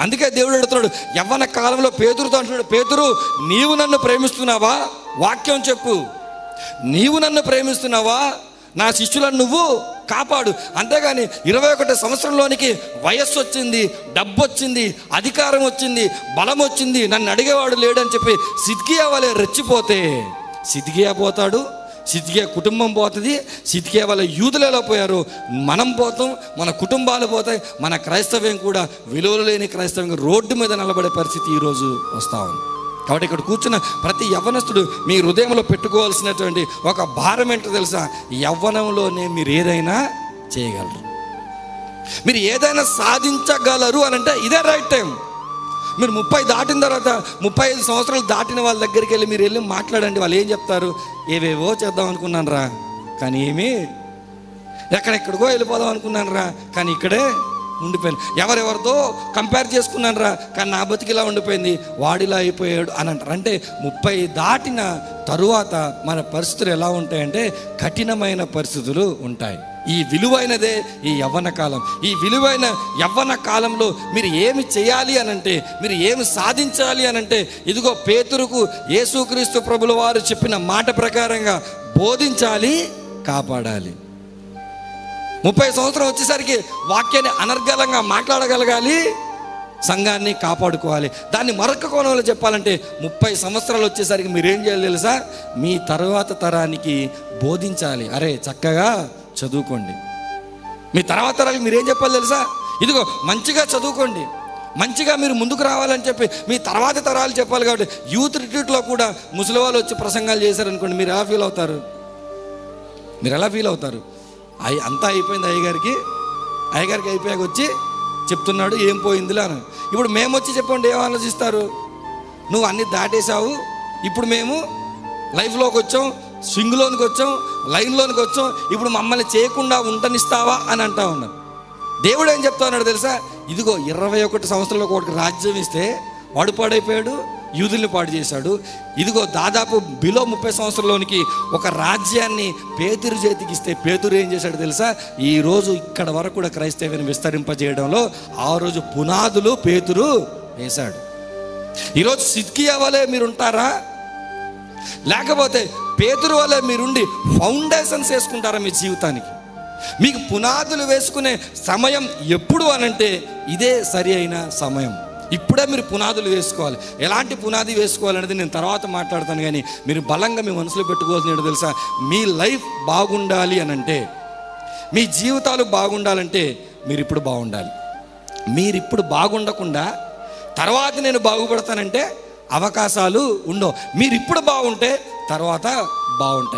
అందుకే దేవుడు అడుగుతున్నాడు యవ్వన కాలంలో పేతురుతో అంటున్నాడు పేతురు నీవు నన్ను ప్రేమిస్తున్నావా? వాక్యం చెప్పు. నీవు నన్ను ప్రేమిస్తున్నావా? నా శిష్యులను నువ్వు కాపాడు. అంతేగాని ఇరవై ఒకటి సంవత్సరంలోనికి వయస్సు వచ్చింది డబ్బు వచ్చింది అధికారం వచ్చింది బలం వచ్చింది నన్ను అడిగేవాడు లేడని చెప్పి సిద్కియా వాళ్ళే రెచ్చిపోతే సిద్కియా పోతాడు? సితికే కుటుంబం పోతుంది సితికే వాళ్ళ యూదులు ఎలా పోయారు మనం పోతాం మన కుటుంబాలు పోతాయి మన క్రైస్తవ్యం కూడా విలువలు లేని క్రైస్తవ్యం రోడ్డు మీద నిలబడే పరిస్థితి ఈరోజు వస్తూ ఉంది. కాబట్టి ఇక్కడ కూర్చున్న ప్రతి యవ్వనస్తుడు మీ హృదయంలో పెట్టుకోవాల్సినటువంటి ఒక భారం ఏంటో తెలుసా? యవ్వనంలోనే మీరు ఏదైనా చేయగలరు. మీరు ఏదైనా సాధించగలరు అని అంటే ఇదే రైట్ టైం మీరు ముప్పై దాటిన తర్వాత ముప్పై ఐదు సంవత్సరాలు దాటిన వాళ్ళ దగ్గరికి వెళ్ళి మీరు వెళ్ళి మాట్లాడండి వాళ్ళు ఏం చెప్తారు? ఏవేవో చేద్దాం అనుకున్నాను రా. కానీ ఏమి? ఎక్కడెక్కడికో వెళ్ళిపోదాం అనుకున్నాను రా. కానీ ఇక్కడే ఉండిపోయాను ఎవరెవరితో కంపేర్ చేసుకున్నాను రా కానీ నా బతికిలా ఉండిపోయింది వాడిలా అయిపోయాడు అని అంటారు. అంటే ముప్పై దాటిన తరువాత మన పరిస్థితులు ఎలా ఉంటాయంటే కఠినమైన పరిస్థితులు ఉంటాయి. ఈ విలువైనదే ఈ యవ్వన కాలం. ఈ విలువైన యవ్వన కాలంలో మీరు ఏమి చేయాలి అనంటే మీరు ఏమి సాధించాలి అనంటే ఇదిగో పేతురుకు యేసుక్రీస్తు ప్రభుల వారు చెప్పిన మాట ప్రకారంగా బోధించాలి కాపాడాలి. ముప్పై సంవత్సరం వచ్చేసరికి వాక్యాన్ని అనర్గలంగా మాట్లాడగలగాలి సంఘాన్ని కాపాడుకోవాలి. దాన్ని మరొక కోణంలో చెప్పాలంటే ముప్పై సంవత్సరాలు వచ్చేసరికి మీరేం చేయాలి తెలుసా? మీ తర్వాత తరానికి బోధించాలి. అరే చక్కగా చదువుకోండి. మీ తర్వాత తరాలకు మీరేం చెప్పాలి తెలుసా? ఇదిగో మంచిగా చదువుకోండి. మంచిగా మీరు ముందుకు రావాలని చెప్పి మీ తర్వాత తరాలు చెప్పాలి కాబట్టి యూత్ రిట్రీట్లో కూడా ముసలి వాళ్ళు వచ్చి ప్రసంగాలు చేశారనుకోండి మీరు ఎలా ఫీల్ అవుతారు? మీరు ఎలా ఫీల్ అవుతారు? అయ్యి అంతా అయిపోయింది అయ్యగారికి. అయ్యగారికి అయిపోయాక వచ్చి చెప్తున్నాడు ఏం పోయిందిలే అని. ఇప్పుడు మేము వచ్చి చెప్పండి ఏం ఆలోచిస్తారు? నువ్వు అన్ని దాటేశావు ఇప్పుడు మేము లైఫ్లోకి వచ్చాం స్వింగ్లోనికి వచ్చాం లైన్లోనికి వచ్చాం ఇప్పుడు మమ్మల్ని చేయకుండా ఉండనిస్తావా అని అంటా ఉన్నాను దేవుడు ఏం చెప్తా ఉన్నాడు తెలుసా? ఇదిగో ఇరవై ఒకటి సంవత్సరంలో ఒకటి రాజ్యం ఇస్తే వాడు పాడైపోయాడు యూదుల్ని పాడు చేశాడు. ఇదిగో దాదాపు బిలో ముప్పై సంవత్సరంలోనికి ఒక రాజ్యాన్ని పేతురు చేతికి ఇస్తే పేతురు ఏం చేశాడు తెలుసా? ఈరోజు ఇక్కడ వరకు కూడా క్రైస్తవ్యాన్ని విస్తరింపజేయడంలో ఆ రోజు పునాదులు పేతురు వేశాడు. ఈరోజు సిద్కియా వలె మీరు ఉంటారా లేకపోతే పేతురు వలె మీరుండి ఫౌండేషన్స్ వేసుకుంటారా మీ జీవితానికి? మీకు పునాదులు వేసుకునే సమయం ఎప్పుడు అనంటే ఇదే సరి అయిన సమయం. ఇప్పుడే మీరు పునాదులు వేసుకోవాలి. ఎలాంటి పునాది వేసుకోవాలనేది నేను తర్వాత మాట్లాడతాను కానీ మీరు బలంగా మీ మనసులో పెట్టుకోవాల్సిన తెలుసా? మీ లైఫ్ బాగుండాలి అని అంటే మీ జీవితాలు బాగుండాలంటే మీరు ఇప్పుడు బాగుండాలి. మీరు ఇప్పుడు బాగుండకుండా తర్వాత నేను బాగుపడతానంటే అవకాశాలు ఉండవు. మీరు ఇప్పుడు బాగుంటే తర్వాత బాగుంటాయి.